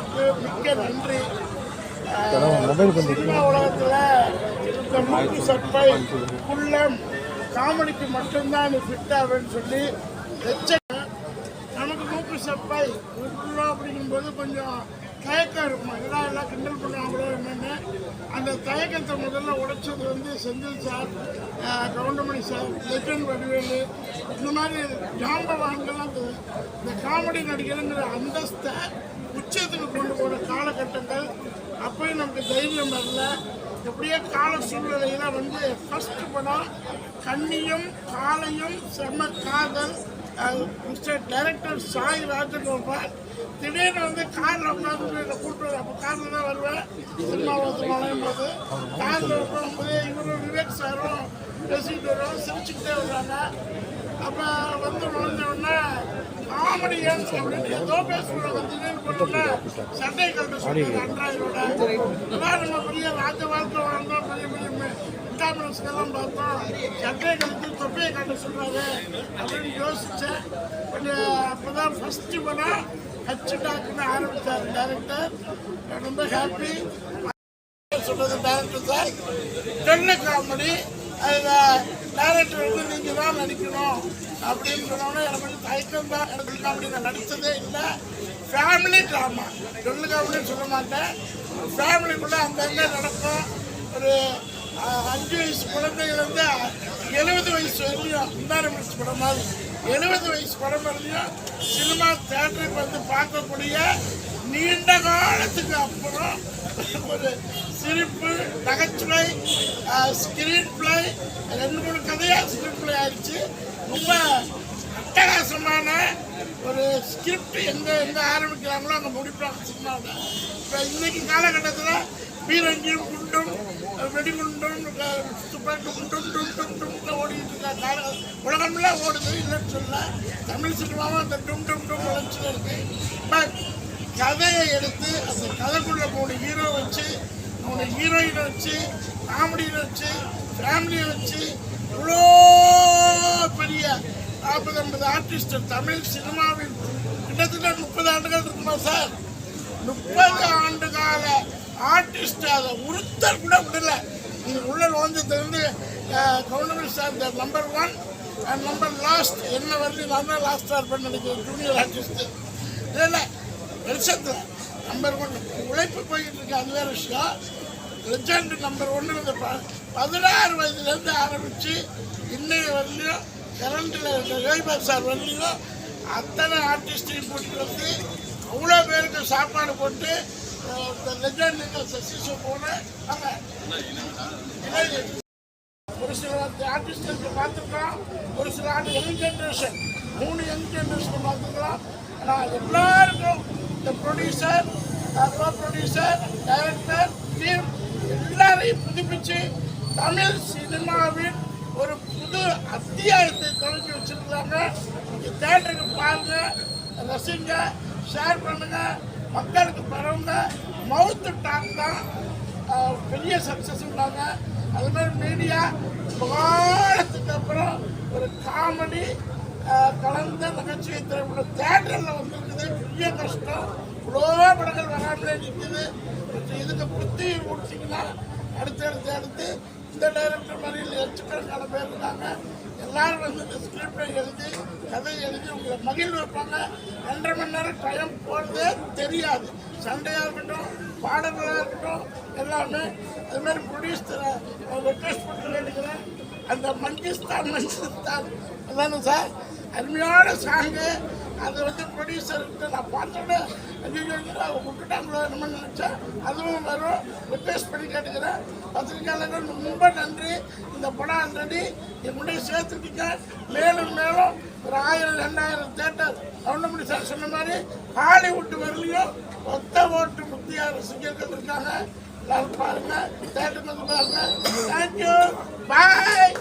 மீடியாவுக்கு மிக்க நன்றி. சினிமா உலகத்துல இந்த மூக்கு சட்டை குள்ளம் காமெடிக்கு மட்டும்தான் நீ ஃபிட் ஆகுன்னு சொல்லி வச்ச நமக்கு மூக்கு சப்பை உள்ளம் அப்படிங்கும்போது கொஞ்சம் தயக்கம் இருக்கும்? இதெல்லாம் எல்லாம் கிண்டல் பண்ணுவாங்களோ என்னன்னு. அந்த தயக்கத்தை முதல்ல உடைச்சது வந்து Senthil sir Goundamani sir legend Vadivelu. இந்த மாதிரி ஜாம்பவான்கள்லாம் இந்த காமெடி நடிகருங்கிற அந்தஸ்தை உச்சத்துக்கு கொண்டு போகிற காலகட்டங்கள் அப்பயும் நமக்கு தைரியம் வரல. எப்படியே கால சூழ்நிலையில வந்து ஃபர்ஸ்ட் படம் கண்ணியும் காலையும் செம்ம காதல். மிஸ்டர் டைரக்டர் சாய் ராஜகோபால் திடீர்னு வந்து காரில் உட்காந்து என்னை கூப்பிட்டு அப்போ காரில் தான் வருவேன். சினிமாவது போது காரில் உட்காந்து இவரும் விவேக் சாரும் பேசிக்கிட்டு வருவோம் சிரிச்சுக்கிட்டே வருவாங்க அப்போ வந்து நுழைஞ்ச உடனே காமெடியன் அப்படின்னு ஏதோ பேசுவாங்க திடீர்னு போனோம்னா சண்டை கட்டு சொல்லுவாங்க அன்றாயிரோட அதான் நம்ம பெரிய ராஜ வாழ்க்கை வாழ்ந்தோம் பெரிய பெரிய விட்டாமின்ஸ்க்கெல்லாம் பார்த்தோம் சட்டையை கட்டு தொப்பையை காட்ட சொல்றாரு அப்படின்னு யோசிச்சேன் கொஞ்சம் அப்போதான் ஃபர்ஸ்ட் படம் ஹச்சு டாக்குன்னு ஆரம்பித்தார் டேரக்டர் ரொம்ப ஹாப்பி சொல்றது டேரக்டர் சார் டென்னு காமெடி டேரக்டர் வந்து நீங்கள் தான் நடிக்கணும் அப்படின்னு சொன்னோன்னே எனக்கு கொஞ்சம் தயக்கம் தான் எனக்கு காமெடி நான் நடித்ததே இல்லை. ஃபேமிலி ட்ராமா சொல்லுங்க காமெடின்னு சொல்ல மாட்டேன். ஃபேமிலிக்குள்ளே அங்கங்கே நடக்கும். ஒரு அஞ்சு வயசு குழந்தைகள்லேருந்து எழுபது வயசு வரையும் இன்வாரன்மெண்ட்ஸ் படம் மாதிரி. எழுபது வயசு படம் வரையும் சினிமா தேட்டருக்கு வந்து பார்க்கக்கூடிய நீண்ட காலத்துக்கு அப்புறம் ஒரு சிரிப்பு நகைச்சுவை ஸ்கிரீன் பிளே ரெண்டு மூணு கதையாக ஸ்கிரீன் பிளே ஆயிடுச்சு. ரொம்ப அட்டகாசமான ஒரு ஸ்கிரிப்ட் எந்த எந்த ஆரம்பிக்கிறாங்களோ அந்த முடிப்பாங்க சினிமாவில் இப்போ இன்றைக்கி காலகட்டத்தில் பீரங்கியும் குண்டும் வெடிகுண்டும் துப்பாக்கி குண்டும் டும் டும் டும் ஓடிட்டு இருக்க கால உலகம்லாம் ஓடுது இல்லைன்னு சொல்ல தமிழ் சினிமாவும் அந்த டும் டும் டும் வளர்ச்சியில் இருக்குது பட் கதையை எடுத்து அந்த கதைக்குள்ள மூணு ஹீரோ வச்சு மூணு ஹீரோயினை வச்சு காமெடியை வச்சு ஃபேமிலியை வச்சு இவ்வளோ பெரிய நாற்பது ஐம்பது ஆர்டிஸ்ட் தமிழ் சினிமாவில் கிட்டத்தட்ட முப்பது ஆண்டுகள் இருக்குமா சார் முப்பது ஆண்டு கால ஆர்டிஸ்ட் அதை ஒருத்தர் கூட விடல. நீங்கள் உள்ள நுழைஞ்சதுலேருந்து தெரிந்து sir sir number one and number last என்ன வந்து நான் தான் லாஸ்ட் ஸ்டார் பண்ண நினைக்கிறேன் ஜூனியர் ஆர்டிஸ்ட் இல்லை. வெளிச்சத்தில் நம்பர் ஒன் உழைப்பு போயிட்டு இருக்கு அது வேறு விஷயம். லெஜண்ட் நம்பர் ஒன்று இந்த பதினாறு வயதுலேருந்து ஆரம்பித்து இன்னைய வரலையும் கரண்டில் ரவிபாத் சார் வரலையும் அத்தனை ஆர்டிஸ்டையும் கூட்டிட்டு வந்து அவ்வளோ பேருக்கு சாப்பாடு போட்டு இந்த லெஜண்ட் சசிஷோ போன ஒரு சில ஆர்டிஸ்டுக்கு பார்த்துருக்கோம் ஒரு சில ஆண்டு யங் ஜென்ரேஷன் மூணு யங் ஜென்ரேஷன் பார்த்துருக்கோம் ஆனால் எல்லாருக்கும் இந்த producer co producer director team எல்லாரையும் புதுப்பிச்சு தமிழ் சினிமாவின் ஒரு புது அத்தியாயத்தை தொடங்கி வச்சிருக்காங்க. இந்த தேட்டருக்கு பாருங்க ரசிங்க ஷேர் பண்ணுங்க மக்களுக்கு பரவுங்க. மவுத்து டாக் தான் பெரிய சக்ஸஸ் உள்ளாங்க அது மாதிரி மீடியா காலத்துக்கு அப்புறம் ஒரு காமெடி கலந்த நகைச்சுவை திரைப்படம் தேட்டரில் வந்திருக்குது. பெரிய கஷ்டம். இவ்வளோ படங்கள் வராமலே நிற்குது. இதுக்கு புத்தி கொடுத்தீங்கன்னா அடுத்து அடுத்து அடுத்து இந்த டைரக்டர் மாதிரி லட்சக்கணக்கான பேர் இருக்காங்க. எல்லாரும் வந்து இந்த ஸ்கிரிப்டை எழுதி கதை எழுதி உங்களை மகிழ் வைப்பாங்க. ரெண்டரை மணி நேரம் டைம் போகிறதே தெரியாது. சண்டையாக இருக்கட்டும் பாடல்களாக இருக்கட்டும் எல்லாமே. அது மாதிரி ப்ரொடியூசர் ரெக்வஸ்ட் பண்ணி அந்த மங்கிஸ்தான் மங்கிஸ்தான் அதானே சார்? அருமையான சாங்கு. அது வந்து ப்ரொடியூசர்கிட்ட நான் பார்த்தோன்னே ஐயோ அவங்க விட்டுட்டாங்களோ நம்ம நினச்சேன் அதுவும் வரும். ரிக்வெஸ்ட் பண்ணி கேட்டுக்கிறேன். பத்திரிகையாளர்கள் ரொம்ப நன்றி. இந்த படம் ஆல்ரெடி என் முன்னாடி மேலும் மேலும் ஒரு ஆயிரம் ரெண்டாயிரம் தேட்டர் கவுண்டமணி சார் சொன்ன மாதிரி ஹாலிவுட் வரலையும் ஒத்த ஓட்டு முத்திய ரசிகர்கள் இருக்காங்க. எல்லாரும் பாருங்க. தேட்டர் வந்து பாருங்க தேங்க்யூ பாய்